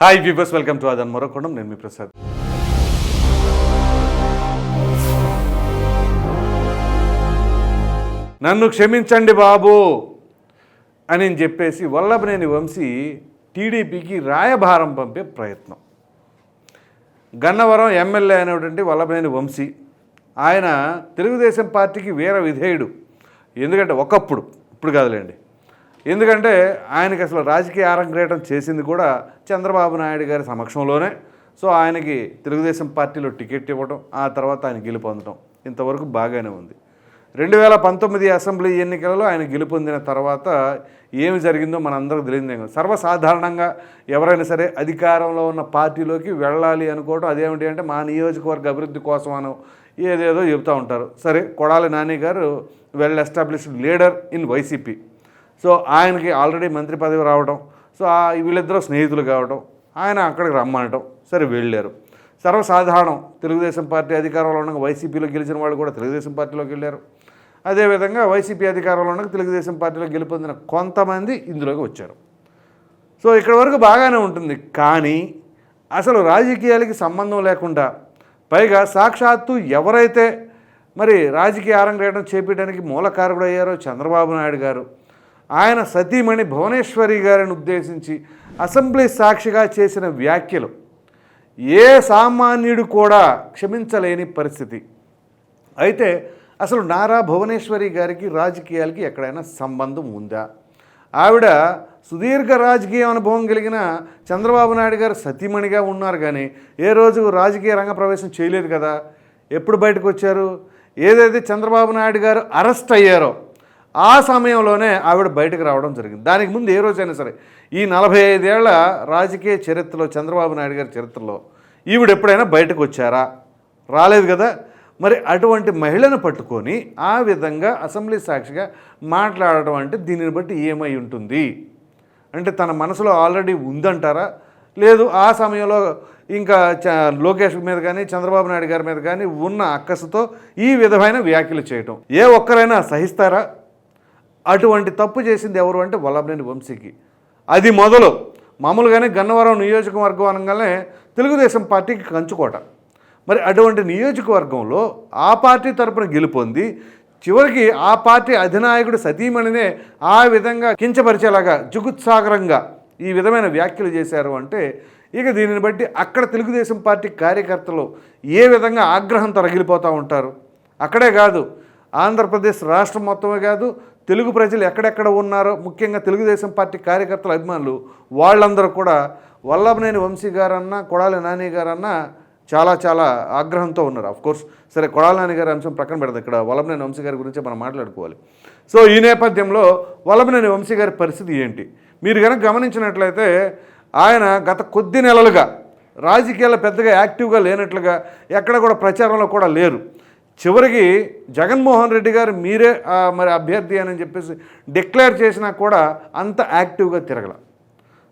Hi viewers welcome to అదన్ మరొకొండం నేను మీ ప్రసాద్ నన్ను క్షమించండి బాబు అని చెప్పేసి వల్లభనేని వంశీ టీడీపీకి రాయభారం పంపే ప్రయత్నం. గన్నవరం ఎమ్మెల్యే అయినటువంటి వల్లభనేని వంశీ ఆయన తెలుగుదేశం పార్టీకి వీర విధేయుడు. ఎందుకంటే ఒకప్పుడు ఇప్పుడు కాదులేండి. ఎందుకంటే ఆయనకి అసలు రాజకీయ ఆరంగ్రేటం చేసింది కూడా చంద్రబాబు నాయుడు గారి సమక్షంలోనే. సో ఆయనకి తెలుగుదేశం పార్టీలో టికెట్ ఇవ్వడం ఆ తర్వాత ఆయన గెలుపొందడం ఇంతవరకు బాగానే ఉంది. రెండు వేల పంతొమ్మిది అసెంబ్లీ ఎన్నికలలో ఆయన గెలుపొందిన తర్వాత ఏమి జరిగిందో మనందరికి తెలియదే. సర్వసాధారణంగా ఎవరైనా సరే అధికారంలో ఉన్న పార్టీలోకి వెళ్ళాలి అనుకోవడం అదేమిటి అంటే మా నియోజకవర్గ అభివృద్ధి కోసం అనో ఏదేదో చెబుతూ ఉంటారు. సరే Kodali Nani garu well established leader in YCP. So ఆయనకి ఆల్రెడీ మంత్రి పదవి రావడం సో ఆ వీళ్ళిద్దరూ స్నేహితులు కావడం ఆయన అక్కడికి రమ్మనటం సరే వెళ్ళారు. సర్వసాధారణం తెలుగుదేశం పార్టీ అధికారంలో ఉండగా వైసీపీలో గెలిచిన వాళ్ళు కూడా తెలుగుదేశం పార్టీలోకి వెళ్ళారు. అదేవిధంగా వైసీపీ అధికారంలో ఉండగా తెలుగుదేశం పార్టీలో గెలుపొందిన కొంతమంది ఇందులోకి వచ్చారు. సో ఇక్కడ వరకు బాగానే ఉంటుంది కానీ అసలు రాజకీయాలకి సంబంధం లేకుండా పైగా సాక్షాత్తు ఎవరైతే మరి రాజకీయ ఆరంగేటం చేపించడానికి మూలకారకుడు అయ్యారో చంద్రబాబు నాయుడు గారు ఆయన సతీమణి భువనేశ్వరి గారిని ఉద్దేశించి అసెంబ్లీ సాక్షిగా చేసిన వ్యాఖ్యలు ఏ సామాన్యుడు కూడా క్షమించలేని పరిస్థితి. అయితే అసలు నారా భువనేశ్వరి గారికి రాజకీయాలకి ఎక్కడైనా సంబంధం ఉందా? ఆవిడ సుదీర్ఘ రాజకీయ అనుభవం కలిగిన చంద్రబాబు నాయుడు గారు సతీమణిగా ఉన్నారు కానీ ఏ రోజు రాజకీయ రంగ ప్రవేశం చేయలేదు కదా? ఎప్పుడు బయటకు వచ్చారు? ఏదైతే చంద్రబాబు నాయుడు గారు అరెస్ట్ అయ్యారో ఆ సమయంలోనే ఆవిడ బయటకు రావడం జరిగింది. దానికి ముందు ఏ రోజైనా సరే ఈ నలభై ఐదేళ్ళ రాజకీయ చరిత్రలో చంద్రబాబు నాయుడు గారి చరిత్రలో ఈవిడ ఎప్పుడైనా బయటకు వచ్చారా? రాలేదు కదా. మరి అటువంటి మహిళను పట్టుకొని ఆ విధంగా అసెంబ్లీ సాక్షిగా మాట్లాడటం అంటే దీనిని బట్టి ఏమై ఉంటుంది? అంటే తన మనసులో ఆల్రెడీ ఉందంటారా? లేదు ఆ సమయంలో ఇంకా చ లోకేష్ మీద కానీ చంద్రబాబు నాయుడు గారి మీద కానీ ఉన్న అక్కసుతో ఈ విధమైన వ్యాఖ్యలు చేయటం. ఏ ఒక్కరైనా సహిస్తారా? అటువంటి తప్పు చేసింది ఎవరు అంటే వల్లభనేని వంశీకి. అది మొదలు. మామూలుగానే గన్నవరం నియోజకవర్గం అనగానే తెలుగుదేశం పార్టీకి కంచుకోట. మరి అటువంటి నియోజకవర్గంలో ఆ పార్టీ తరపున గెలుపొంది చివరికి ఆ పార్టీ అధినాయకుడు సతీమణినే ఆ విధంగా కించపరిచేలాగా జుగుత్సాగరంగా ఈ విధమైన వ్యాఖ్యలు చేశారు అంటే ఇక దీనిని బట్టి అక్కడ తెలుగుదేశం పార్టీ కార్యకర్తలు ఏ విధంగా ఆగ్రహం తరగిలిపోతూ ఉంటారు? అక్కడే కాదు. ఆంధ్రప్రదేశ్ రాష్ట్రం మొత్తమే కాదు తెలుగు ప్రజలు ఎక్కడెక్కడ ఉన్నారో ముఖ్యంగా తెలుగుదేశం పార్టీ కార్యకర్తల అభిమానులు వాళ్ళందరూ కూడా వల్లభనేని వంశీ గారన్నా కొడాలి నాని గారన్నా చాలా చాలా ఆగ్రహంతో ఉన్నారు. అఫ్ కోర్స్ సరే కొడాలి నాని గారి అంశం ప్రక్కన పెడదాం. ఇక్కడ వల్లభనేని వంశీ గారి గురించి మనం మాట్లాడుకోవాలి. సో ఈ నేపథ్యంలో వల్లభనేని వంశీ గారి పరిస్థితి ఏంటి? మీరు కనుక గమనించినట్లయితే ఆయన గత కొద్ది నెలలుగా రాజకీయాల్లో పెద్దగా యాక్టివ్గా లేనట్లుగా ఎక్కడ కూడా ప్రచారంలో కూడా లేరు. చివరికి జగన్మోహన్ రెడ్డి గారు మీరే మరి అభ్యర్థి అని చెప్పేసి డిక్లేర్ చేసినా కూడా అంత యాక్టివ్గా తిరగల.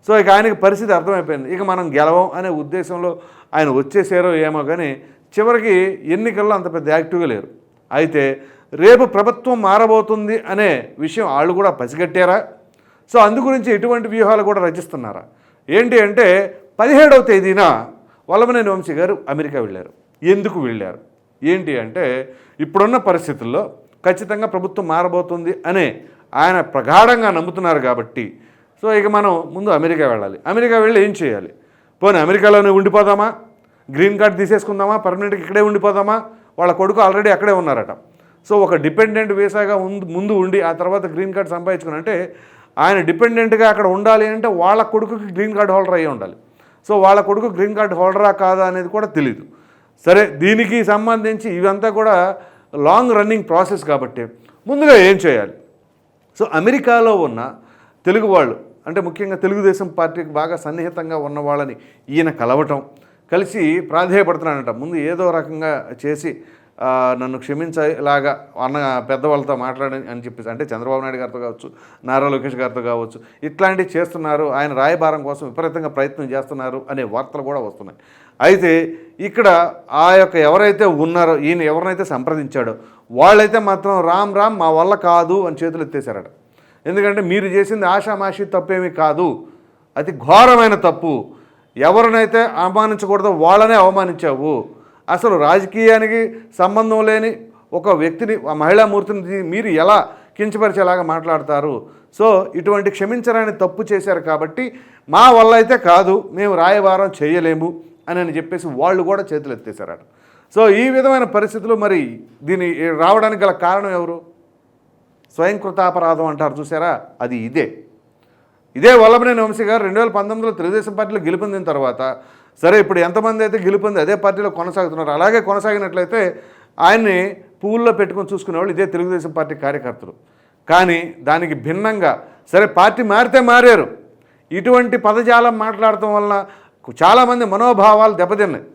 సో ఇక ఆయనకి పరిస్థితి అర్థమైపోయింది. ఇక మనం గెలవం అనే ఉద్దేశంలో ఆయన వచ్చేసారో ఏమో కానీ చివరికి ఎన్నికల్లో అంత పెద్ద యాక్టివ్గా లేరు. అయితే రేపు ప్రభుత్వం మారబోతుంది అనే విషయం వాళ్ళు కూడా పసిగట్టారా? సో అందు గురించి ఎటువంటి వ్యూహాలు కూడా రచిస్తున్నారా? ఏంటి అంటే పదిహేడవ తేదీన వల్లభనేని వంశీ గారు అమెరికా వెళ్ళారు. ఎందుకు వెళ్ళారు? ఏంటి అంటే ఇప్పుడున్న పరిస్థితుల్లో ఖచ్చితంగా ప్రభుత్వం మారబోతుంది అనే ఆయన ప్రగాఢంగా నమ్ముతున్నారు కాబట్టి. సో ఇక మనం ముందు అమెరికా వెళ్ళాలి. అమెరికా వెళ్ళి ఏం చేయాలి? పోనీ అమెరికాలోనే ఉండిపోదామా? Green card తీసేసుకుందామా? పర్మనెంట్గా ఇక్కడే ఉండిపోదామా? వాళ్ళ కొడుకు ఆల్రెడీ అక్కడే ఉన్నారట. సో ఒక డిపెండెంట్ వీసాగా ముందు ముందు ఉండి ఆ తర్వాత గ్రీన్ కార్డ్ సంపాదించుకుని అంటే ఆయన డిపెండెంట్గా అక్కడ ఉండాలి అంటే వాళ్ళ కొడుకుకి గ్రీన్ కార్డ్ హోల్డర్ అయ్యి ఉండాలి. సో వాళ్ళ కొడుకు గ్రీన్ కార్డ్ హోల్డరా కాదా అనేది కూడా తెలియదు సరే దీనికి సంబంధించి ఇవంతా కూడా లాంగ్ రన్నింగ్ ప్రాసెస్ కాబట్టి ముందుగా ఏం చేయాలి? సో అమెరికాలో ఉన్న తెలుగు వాళ్ళు అంటే ముఖ్యంగా తెలుగుదేశం పార్టీకి బాగా సన్నిహితంగా ఉన్న వాళ్ళని ఈయన కలవటం కలిసి ప్రాధేయపడుతున్నానంట ముందు ఏదో రకంగా చేసి నన్ను క్షమించేలాగా అన్న పెద్దవాళ్ళతో మాట్లాడని అని చెప్పేసి అంటే చంద్రబాబు నాయుడు గారితో కావచ్చు నారా లోకేష్ గారితో కావచ్చు ఇట్లాంటివి చేస్తున్నారు. ఆయన రాయబారం కోసం విపరీతంగా ప్రయత్నం చేస్తున్నారు అనే వార్తలు కూడా వస్తున్నాయి. అయితే ఇక్కడ ఆ యొక్క ఎవరైతే ఉన్నారో ఈయన ఎవరినైతే సంప్రదించాడో వాళ్ళైతే మాత్రం రామ్ రామ్ మా వల్ల కాదు అని చేతులు ఎత్తేశారట. ఎందుకంటే మీరు చేసింది ఆషామాషి తప్పేమీ కాదు. అతి ఘోరమైన తప్పు. ఎవరినైతే అవమానించకూడదో వాళ్ళనే అవమానించావు. అసలు రాజకీయానికి సంబంధం లేని ఒక వ్యక్తిని ఆ మహిళా మూర్తిని మీరు ఎలా కించపరిచేలాగా మాట్లాడతారు? సో ఇటువంటి క్షమించరాని తప్పు చేశారు కాబట్టి మా వల్ల అయితే కాదు. మేము రాయవారం చేయలేము. అని అని చెప్పేసి వాళ్ళు కూడా చేతులు ఎత్తేసారట సో ఈ విధమైన పరిస్థితులు మరి దీని రావడానికి గల కారణం ఎవరు? స్వయంకృతాపరాధం అంటారు చూసారా అది ఇదే. ఇదే వల్లభనేని వంశీ గారు రెండు వేల పంతొమ్మిదిలో తెలుగుదేశం పార్టీలో గెలుపొందిన తర్వాత సరే ఇప్పుడు ఎంతమంది అయితే గెలుపొంది అదే పార్టీలో కొనసాగుతున్నారు అలాగే కొనసాగినట్లయితే ఆయన్ని పువ్వుల్లో పెట్టుకొని చూసుకునేవాళ్ళు ఇదే తెలుగుదేశం పార్టీ కార్యకర్తలు. కానీ దానికి భిన్నంగా సరే పార్టీ మారితే మారారు. ఇటువంటి పదజాలం మాట్లాడటం వలన చాలామంది మనోభావాలు దెబ్బతిన్నాయి.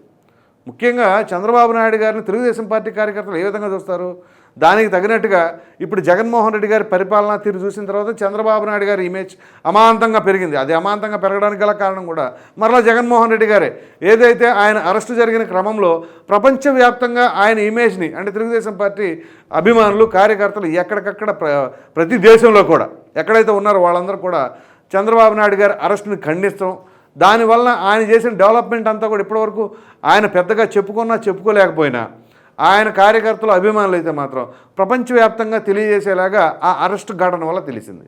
ముఖ్యంగా చంద్రబాబు నాయుడు గారిని తెలుగుదేశం పార్టీ కార్యకర్తలు ఏ విధంగా చూస్తారు? దానికి తగినట్టుగా ఇప్పుడు జగన్మోహన్ రెడ్డి గారి పరిపాలనా తీరు చూసిన తర్వాత చంద్రబాబు నాయుడు గారి ఇమేజ్ అమాంతంగా పెరిగింది. అది అమాంతంగా పెరగడానికి గల కారణం కూడా మరలా జగన్మోహన్ రెడ్డి గారే. ఏదైతే ఆయన అరెస్టు జరిగిన క్రమంలో ప్రపంచవ్యాప్తంగా ఆయన ఇమేజ్ని అంటే తెలుగుదేశం పార్టీ అభిమానులు కార్యకర్తలు ఎక్కడికక్కడ ప్ర ప్రతి దేశంలో కూడా ఎక్కడైతే ఉన్నారో వాళ్ళందరూ కూడా చంద్రబాబు నాయుడు గారి అరెస్టుని ఖండిస్తాం. దానివల్ల ఆయన చేసిన డెవలప్మెంట్ అంతా కూడా ఇప్పటివరకు ఆయన పెద్దగా చెప్పుకున్నా చెప్పుకోలేకపోయినా ఆయన కార్యకర్తలు అభిమానులు అయితే మాత్రం ప్రపంచవ్యాప్తంగా తెలియజేసేలాగా ఆ అరెస్ట్ ఘటన వల్ల తెలిసింది.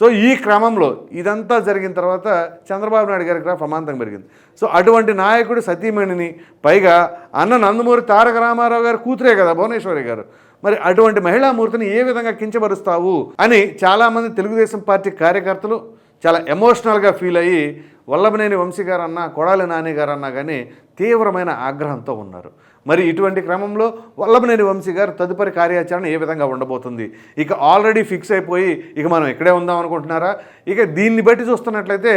సో ఈ క్రమంలో ఇదంతా జరిగిన తర్వాత చంద్రబాబు నాయుడు గారి గ్రాఫ్ పెరిగింది. సో అటువంటి నాయకుడు సతీమణిని పైగా అన్న నందమూరి తారక రామారావు గారు కూతురే కదా భువనేశ్వరి గారు. మరి అటువంటి మహిళామూర్తిని ఏ విధంగా కించపరుస్తావు అని చాలామంది తెలుగుదేశం పార్టీ కార్యకర్తలు చాలా ఎమోషనల్గా ఫీల్ అయ్యి వల్లభనేని వంశీ గారన్నా కొడాలి నాని గారు అన్నా కానీ తీవ్రమైన ఆగ్రహంతో ఉన్నారు. మరి ఇటువంటి క్రమంలో వల్లభనేని వంశీ గారు తదుపరి కార్యాచరణ ఏ విధంగా ఉండబోతుంది? ఇక ఆల్రెడీ ఫిక్స్ అయిపోయి ఇక మనం ఇక్కడే ఉందాం అనుకుంటున్నారా? ఇక దీన్ని బట్టి చూస్తున్నట్లయితే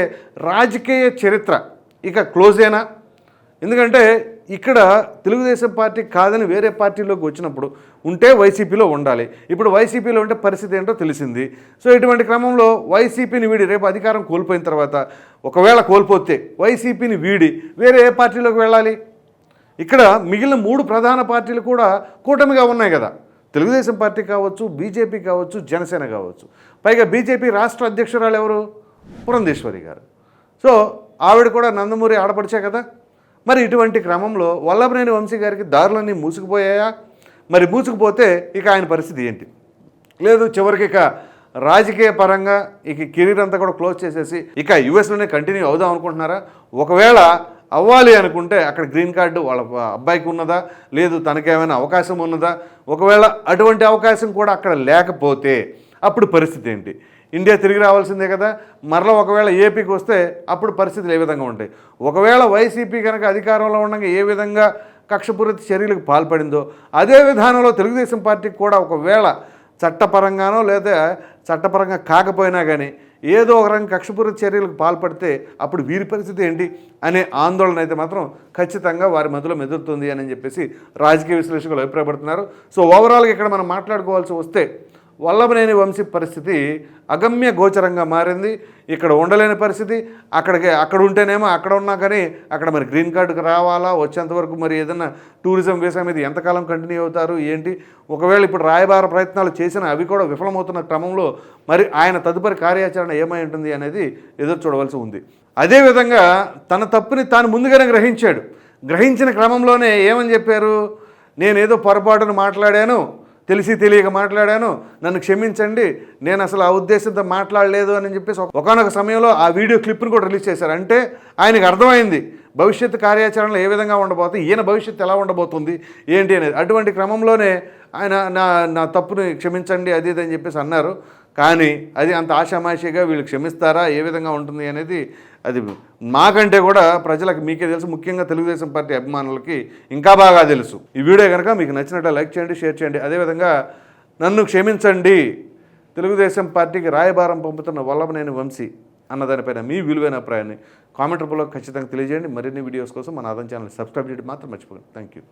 రాజకీయ చరిత్ర ఇక క్లోజేనా? ఎందుకంటే ఇక్కడ తెలుగుదేశం పార్టీ కాదని వేరే పార్టీలోకి వచ్చినప్పుడు ఉంటే వైసీపీలో ఉండాలి. ఇప్పుడు వైసీపీలో ఉంటే పరిస్థితి ఏంటో తెలిసింది. సో ఇటువంటి క్రమంలో వైసీపీని వీడి రేపు అధికారం కోల్పోయిన తర్వాత ఒకవేళ కోల్పోతే వైసీపీని వీడి వేరే ఏ పార్టీలోకి వెళ్ళాలి? ఇక్కడ మిగిలిన మూడు ప్రధాన పార్టీలు కూడా కూటమిగా ఉన్నాయి కదా. తెలుగుదేశం పార్టీ కావచ్చు బీజేపీ కావచ్చు జనసేన కావచ్చు. పైగా బీజేపీ రాష్ట్ర అధ్యక్షురాలు ఎవరు? పురంధేశ్వరి గారు. సో ఆవిడ కూడా నందమూరి ఆడపడిచే కదా? మరి ఇటువంటి క్రమంలో వల్లభనేని వంశీ గారికి దారులన్నీ మూసుకుపోయాయా? మరి మూసుకుపోతే ఇక ఆయన పరిస్థితి ఏంటి? లేదు చివరికి ఇక రాజకీయ పరంగా ఇక కెరీర్ అంతా కూడా క్లోజ్ చేసేసి ఇక యుఎస్లోనే కంటిన్యూ అవుదాం అనుకుంటున్నారా? ఒకవేళ అవ్వాలి అనుకుంటే అక్కడ గ్రీన్ కార్డు వాళ్ళ అబ్బాయికి ఉన్నదా? లేదు తనకేమైనా అవకాశం ఉన్నదా? ఒకవేళ అటువంటి అవకాశం కూడా అక్కడ లేకపోతే అప్పుడు పరిస్థితి ఏంటి? ఇండియా తిరిగి రావాల్సిందే కదా. మరలా ఒకవేళ ఏపీకి వస్తే అప్పుడు పరిస్థితులు ఏ విధంగా ఉంటాయి? ఒకవేళ వైసీపీ కనుక అధికారంలో ఉండగా ఏ విధంగా కక్షపూరిత చర్యలకు పాల్పడిందో అదే విధానంలో తెలుగుదేశం పార్టీకి కూడా ఒకవేళ చట్టపరంగానో లేదా చట్టపరంగా కాకపోయినా కానీ ఏదో ఒక రంగ కక్షపూరిత చర్యలకు పాల్పడితే అప్పుడు వీరి పరిస్థితి ఏంటి అనే ఆందోళన అయితే మాత్రం ఖచ్చితంగా వారి మధ్యలో మెదులుతుంది అని చెప్పేసి రాజకీయ విశ్లేషకులు అభిప్రాయపడుతున్నారు. సో ఓవరాల్గా ఇక్కడ మనం మాట్లాడుకోవాల్సి వస్తే వల్లభనేని వంశీ పరిస్థితి అగమ్య గోచరంగా మారింది. ఇక్కడ ఉండలేని పరిస్థితి. అక్కడికి అక్కడ ఉంటేనేమో అక్కడ ఉన్నా కానీ అక్కడ మరి గ్రీన్ కార్డుకి రావాలా? వచ్చేంతవరకు మరి ఏదైనా టూరిజం వీసా మీద ఎంతకాలం కంటిన్యూ అవుతారు? ఏంటి? ఒకవేళ ఇప్పుడు రాయబార ప్రయత్నాలు చేసిన అవి కూడా విఫలమవుతున్న క్రమంలో మరి ఆయన తదుపరి కార్యాచరణ ఏమై ఉంటుంది అనేది ఎదురు చూడవలసి ఉంది. అదేవిధంగా తన తప్పుని తాను ముందుగానే గ్రహించాడు. గ్రహించిన క్రమంలోనే ఏమని చెప్పారు? నేనేదో పొరపాటును మాట్లాడాను. తెలిసి తెలియక మాట్లాడాను. నన్ను క్షమించండి. నేను అసలు ఆ ఉద్దేశంతో మాట్లాడలేదు అని చెప్పేసి ఒకనొక సమయంలో ఆ వీడియో క్లిప్ను కూడా రిలీజ్ చేశారు. అంటే ఆయనకు అర్థమైంది భవిష్యత్తు కార్యాచరణలో ఏ విధంగా ఉండబోతుంది ఈయన భవిష్యత్తు ఎలా ఉండబోతుంది ఏంటి అనేది. అటువంటి క్రమంలోనే ఆయన నా నా తప్పుని క్షమించండి అది ఇది అని చెప్పేసి అన్నారు. కానీ అది అంత ఆషామాషిగా వీళ్ళు క్షమిస్తారా? ఏ విధంగా ఉంటుంది అనేది అది మాకంటే కూడా ప్రజలకు మీకే తెలుసు. ముఖ్యంగా తెలుగుదేశం పార్టీ అభిమానులకి ఇంకా బాగా తెలుసు. ఈ వీడియో కనుక మీకు నచ్చినట్టు లైక్ చేయండి షేర్ చేయండి. అదేవిధంగా నన్ను క్షమించండి. తెలుగుదేశం పార్టీకి రాయబారం పంపుతున్న వల్లభనేని వంశీ అన్నదానిపైన మీ విలువైన అభిప్రాయాన్ని కామెంట్ రూపంలో ఖచ్చితంగా తెలియజేయండి. మరిన్ని వీడియోస్ కోసం మన అదన ఛానల్ సబ్స్క్రైబ్ చేయడం మాత్రం మర్చిపోకండి. Thank you